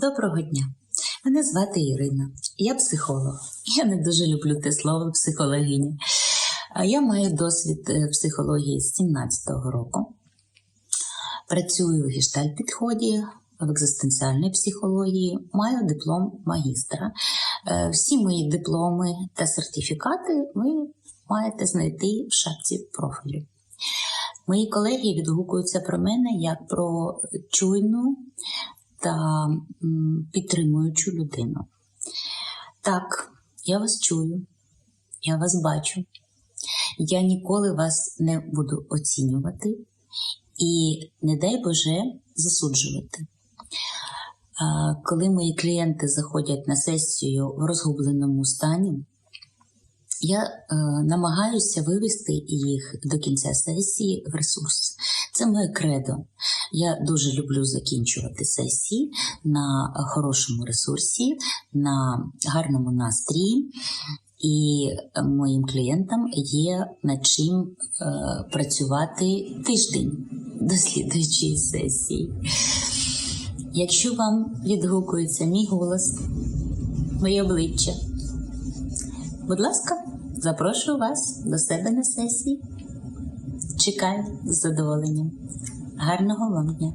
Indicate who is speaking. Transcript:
Speaker 1: Доброго дня. Мене звати Ірина. Я психолог. Я не дуже люблю те слово психологиня. Я маю досвід е, психології з 17-го року. Працюю в гештальт-підході, в екзистенціальній психології, маю диплом магістра. Е, Всі мої дипломи та сертифікати ви маєте знайти в шапці профілю. Мої колеги відгукуються про мене як про чуйну та підтримуючу людину. Так, я вас чую, я вас бачу. Я ніколи вас не буду оцінювати і, не дай Боже, засуджувати. Коли мої клієнти заходять на сесію в розгубленому стані, я е, намагаюся вивести їх до кінця сесії в ресурс. Це моє кредо. Я дуже люблю закінчувати сесії на хорошому ресурсі, на гарному настрії. І моїм клієнтам є над чим е, працювати тиждень до слідуючої сесії. Якщо вам відгукується мій голос, моє обличчя, будь ласка, запрошую вас до себе на сесії. Чекаю з задоволенням. Гарного вам дня!